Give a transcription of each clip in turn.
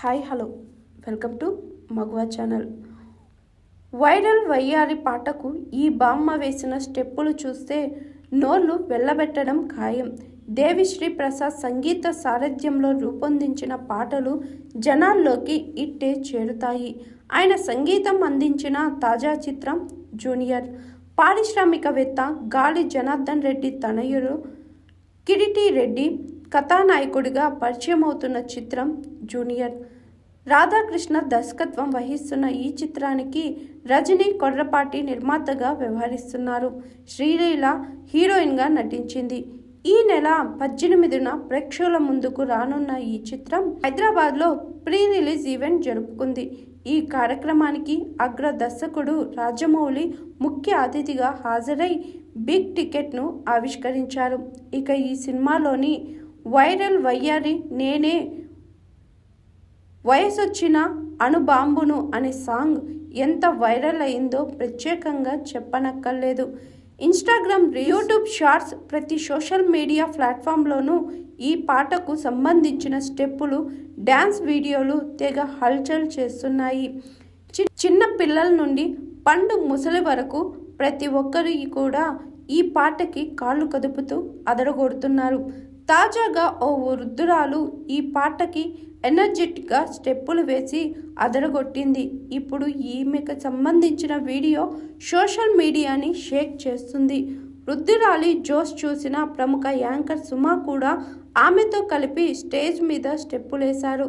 Hi hello. Welcome to Maguva channel. Viral వయ్యారి పాటకు ఈ బామ్మ వేసిన స్టెప్పులు చూస్తే నోళ్ళు వెళ్ళబెట్టడం ఖాయం. దేవిశ్రీ ప్రసాద్ సంగీత సారథ్యంలో రూపొందించిన పాటలు జనాల్లోకి ఇట్టే చేరుతాయి. ఆయన సంగీతం అందించిన తాజా చిత్రం జూనియర్. పారిశ్రామికవేత్త గాలి జనార్దన్ రెడ్డి తనయుడు కిరిటి రెడ్డి కథానాయకుడిగా పరిచయం అవుతున్న చిత్రం జూనియర్. రాధాకృష్ణ దర్శకత్వం వహిస్తున్న ఈ చిత్రానికి రజనీ కొర్రపాటి నిర్మాతగా వ్యవహరిస్తున్నారు. శ్రీలీల హీరోయిన్గా నటించింది. ఈ నెల పద్దెనిమిదిన ప్రేక్షకుల ముందుకు రానున్న ఈ చిత్రం హైదరాబాద్లో ప్రీ రిలీజ్ ఈవెంట్ జరుపుకుంది. ఈ కార్యక్రమానికి అగ్ర దర్శకుడు రాజమౌళి ముఖ్య అతిథిగా హాజరై బిగ్ టికెట్ను ఆవిష్కరించారు. ఇక ఈ సినిమాలోని వైరల్ వయ్యారి నేనే వయసొచ్చిన అణుబాంబును అనే సాంగ్ ఎంత వైరల్ అయిందో ప్రత్యేకంగా చెప్పనక్కర్లేదు. ఇన్స్టాగ్రామ్ యూట్యూబ్ షార్ట్స్ ప్రతి సోషల్ మీడియా ప్లాట్ఫామ్లోనూ ఈ పాటకు సంబంధించిన స్టెప్పులు డ్యాన్స్ వీడియోలు తెగ హల్చల్ చేస్తున్నాయి. చి- చిన్న పిల్లల నుండి పండు ముసలి వరకు ప్రతి ఒక్కరి కూడా ఈ పాటకి కాళ్ళు కదుపుతూ అదరగొడుతున్నారు. తాజాగా ఓ వృద్ధురాలు ఈ పాటకి ఎనర్జెటిక్గా స్టెప్పులు వేసి అదరగొట్టింది. ఇప్పుడు ఈమెకు సంబంధించిన వీడియో సోషల్ మీడియాని షేక్ చేస్తుంది. వృద్ధురాలి జోస్ చూసిన ప్రముఖ యాంకర్ సుమా కూడా ఆమెతో కలిపి స్టేజ్ మీద స్టెప్పులేశారు.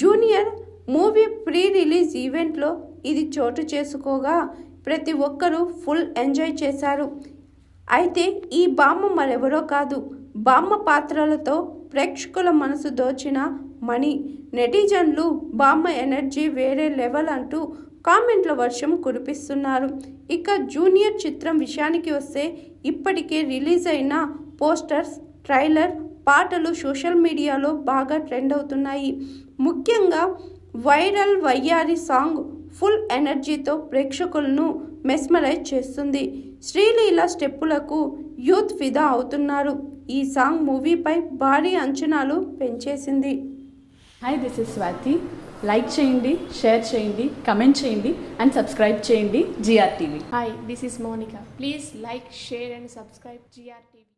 జూనియర్ మూవీ ప్రీ రిలీజ్ ఈవెంట్లో ఇది చోటు చేసుకోగా ప్రతి ఒక్కరూ ఫుల్ ఎంజాయ్ చేశారు. అయితే ఈ బామ్మ మరెవరో కాదు. బామ్మ పాత్రలతో ప్రేక్షకుల మనసు దోచిన మణి నెటిజన్లు బామ్మ ఎనర్జీ వేరే లెవెల్ అంటూ కామెంట్ల వర్షం కురిపిస్తున్నారు. ఇక జూనియర్ చిత్రం విషయానికి వస్తే ఇప్పటికే రిలీజ్ అయిన పోస్టర్స్ ట్రైలర్ పాటలు సోషల్ మీడియాలో బాగా ట్రెండ్ అవుతున్నాయి. ముఖ్యంగా వైరల్ వయ్యారి సాంగ్ ఫుల్ ఎనర్జీతో ప్రేక్షకులను మెస్మరైజ్ చేస్తుంది. శ్రీలీల స్టెప్పులకు యూత్ ఫిదా అవుతున్నారు ఈ సాంగ్ మూవీపై భారీ అంచనాలు పెంచేసింది hi this is Swathi like చేయండి షేర్ చేయండి కమెంట్ చేయండి అండ్ సబ్స్క్రైబ్ చేయండి G R TV Hi, this is Monica. Please like, share, and subscribe GRTV.